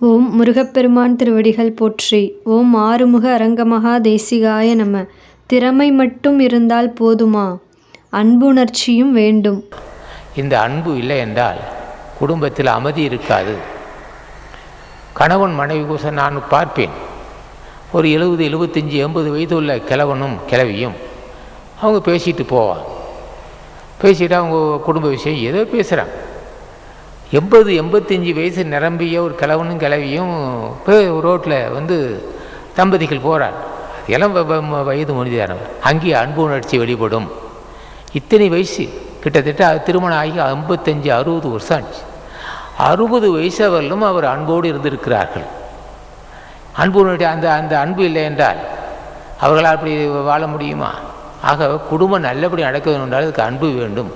ஓம் முருகப்பெருமான் திருவடிகள் போற்றி. ஓம் ஆறுமுக அரங்கமகா தேசிகாய நம. திறமை மட்டும் இருந்தால் போதுமா? அன்புணர்ச்சியும் வேண்டும். இந்த அன்பு இல்லை என்றால் குடும்பத்தில் அமைதி இருக்காது. கணவன் மனைவி கோச நான் பார்ப்பேன். ஒரு எழுபது எழுபத்தஞ்சி எண்பது வயது உள்ள கிழவனும் கிழவியும் அவங்க பேசிட்டு போவான் பேசிட்டு அவங்க குடும்ப விஷயம் ஏதோ பேசுகிறாங்க எண்பது எண்பத்தஞ்சு வயசு நிரம்பிய ஒரு கிழவனும் கிழவியும் ரோட்டில் வந்து தம்பதிகள் போகிறார் இளம் வ- வ- வயது மனிதர் அங்கே அன்பு உணர்ச்சி வெளிப்படும். இத்தனை வயசு? கிட்டத்தட்ட அது திருமணம் ஆகி ஐம்பத்தஞ்சு அறுபது வருஷம் ஆச்சு. அறுபது வயசு வரலும் அவர் அன்போடு இருந்திருக்கிறார்கள். அன்பு உணர்ச்சி அந்த அந்த அன்பு இல்லை என்றால் அவர்களால் அப்படி வாழ முடியுமா? ஆக குடும்பம் நல்லபடி நடக்க வேண்டும் என்றால் அதுக்கு அன்பு வேண்டும்.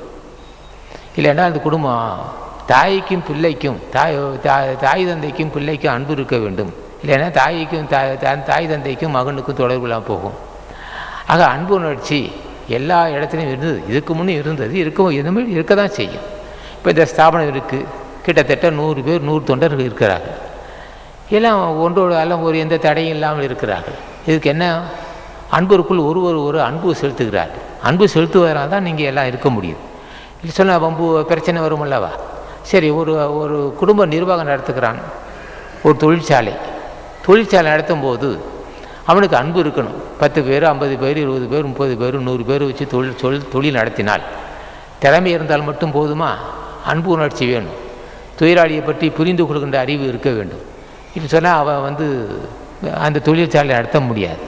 இல்லைன்னா அந்த குடும்பம் தாய்க்கும் பிள்ளைக்கும் தாய் தாய் தாய் தந்தைக்கும் பிள்ளைக்கும் அன்பு இருக்க வேண்டும். இல்லைன்னா தாய்க்கும் தாய் தாய் தந்தைக்கும் மகனுக்கும் தொடர்புலாம் போகும். ஆக அன்பு உணர்ச்சி எல்லா இடத்துலையும் இருந்தது. இதுக்கு முன்னே இருந்தது. இருக்கும் இனிமேல் இருக்க தான் செய்யும். இப்போ இந்த ஸ்தாபனம் இருக்குது கிட்டத்தட்ட நூறு பேர் நூறு தொண்டர்கள் இருக்கிறார்கள். எல்லாம் ஒன்றோடு எல்லாம் ஒரு எந்த தடையும் இல்லாமல் இருக்கிறார்கள். இதுக்கு என்ன? அன்பருக்குள் ஒருவர் ஒரு அன்பு செலுத்துகிறார் அன்பு செலுத்துவதனால் தான் நீங்கள் எல்லாம் இருக்க முடியும். இல்லை சொன்னால் வம்பு பிரச்சனை வரும் அல்லவா? சரி ஒரு ஒரு குடும்ப நிர்வாகம் நடத்துக்கிறான் ஒரு தொழிற்சாலை. தொழிற்சாலை நடத்தும் போது அவனுக்கு அன்பு இருக்கணும். பத்து பேர் ஐம்பது பேர் இருபது பேர் முப்பது பேர் நூறு பேர் வச்சு தொழில் தொழில் தொழில் நடத்தினால் திறமை இருந்தால் மட்டும் போதுமா? அன்பு உணர்ச்சி வேணும். தொழிலாளியை பற்றி புரிந்து கொள்கின்ற அறிவு இருக்க வேண்டும். இப்படி சொன்னால் அவன் வந்து அந்த தொழிற்சாலை நடத்த முடியாது.